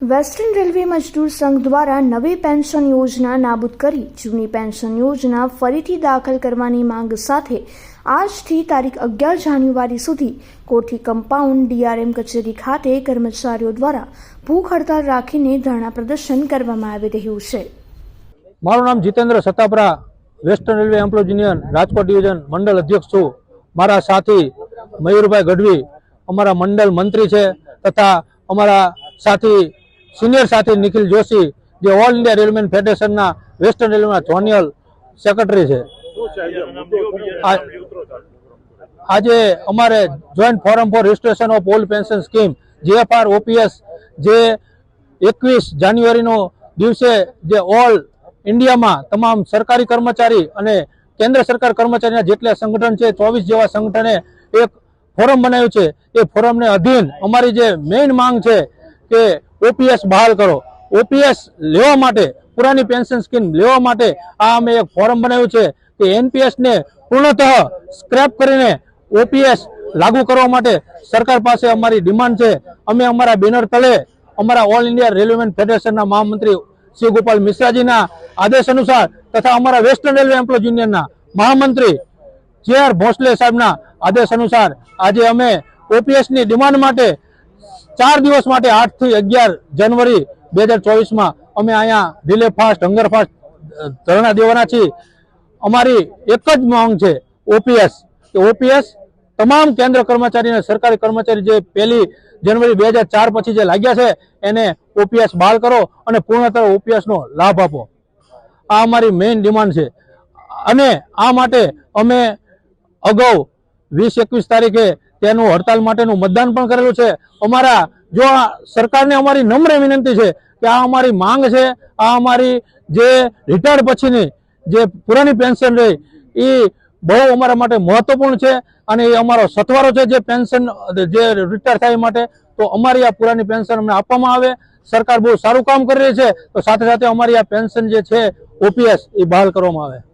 Western railway મજદૂર સંઘ દ્વારા નવી પેન્શન યોજના નાબૂદ કરી. જૂની પેન્શન યોજના ફરીથી દાખલ કરવાની માંગ સાથે આજથી તારીખ અગિયાર જાન્યુઆરી સુધી કોઠી કમ્પાઉન્ડ ડીઆરએમ કચેરી ખાતે કર્મચારીઓ દ્વારા ભૂખ હડતાળ રાખીને ધરણા પ્રદર્શન કરવામાં આવી રહ્યું છે. મારું નામ Jitendra Satapara, western railway employee union, Rajkot division મંડળ અધ્યક્ષ છું. મારા સાથી મયુરભાઈ ગઢવી અમારા મંડળ મંત્રી છે તથા અમારા સાથી સિનિયર સાથી નિખિલ જોશી, જે ઓલ ઇન્ડિયા રેલમેન ફેડરેશનના વેસ્ટર્ન રેલવેના જોનિયલ સેક્રેટરી છે. આજે અમારે joint forum for registration of old pension scheme GFR OPS જે એકવીસ જાન્યુઆરીનો દિવસે જે ઓલ ઇન્ડિયામાં તમામ સરકારી કર્મચારી અને કેન્દ્ર સરકાર કર્મચારીના જેટલા સંગઠન છે, ચોવીસ જેવા સંગઠને એક ફોરમ બનાવ્યું છે. એ ફોરમને અધીન અમારી જે મેઇન માંગ છે કે ઓપીએસ બહાલ કરો. ઓપીએસ લેવા માટે, પુરાની પેન્શન સ્કીમ લેવા માટે આ અમે એક ફોરમ બનાવ્યું છે કે એનપીએસને પૂર્ણતઃ સ્ક્રેપ કરીને ઓપીએસ લાગુ કરવા માટે સરકાર પાસે અમારી ડિમાન્ડ છે. અમે અમારા બેનર તળે અમારા ઓલ ઇન્ડિયા રેલવેમેન ફેડરેશનના મહામંત્રી શ્રી ગોપાલ મિશ્રાજીના આદેશ અનુસાર તથા અમારા વેસ્ટર્ન રેલવે એમ્પ્લોય યુનિયનના મહામંત્રી જે આર ભોસલે સાહેબના આદેશ અનુસાર આજે અમે ઓપીએસની ડિમાન્ડ માટે ચાર દિવસ માટે આઠથી અગિયાર જાન્યુઆરી બે હજાર ચોવીસમાં અમે અહીંયા રિલે ફાસ્ટ, હંગર ફાસ્ટ ધરણા દેવાના છીએ. અમારી એક જ માંગ છે ઓપીએસ. કે ઓપીએસ તમામ કેન્દ્ર કર્મચારી અને સરકારી કર્મચારી જે પહેલી જાન્યુઆરી બે હજાર ચાર પછી જે લાગ્યા છે, એને ઓપીએસ બહાલ કરો અને પૂર્ણતર ઓપીએસનો લાભ આપો. આ અમારી મેઇન ડિમાન્ડ છે. અને આ માટે અમે અગાઉ વીસ એકવીસ તારીખે તેનું હડતાલ માટેનું મતદાન પણ કરેલું છે. અમારા, જો સરકારને અમારી નમ્ર વિનંતી છે કે આ અમારી માંગ છે, આ અમારી જે રિટાયર્ડ પછીની જે પુરાની પેન્શન રહી, એ બહુ અમારા માટે મહત્વપૂર્ણ છે અને એ અમારો સથવારો છે જે પેન્શન જે રિટાયર થાય માટે, તો અમારી આ પુરાની પેન્શન અમને આપવામાં આવે. સરકાર બહુ સારું કામ કરી રહી છે, તો સાથે સાથે અમારી આ પેન્શન જે છે ઓપીએસ એ બહાલ કરવામાં આવે.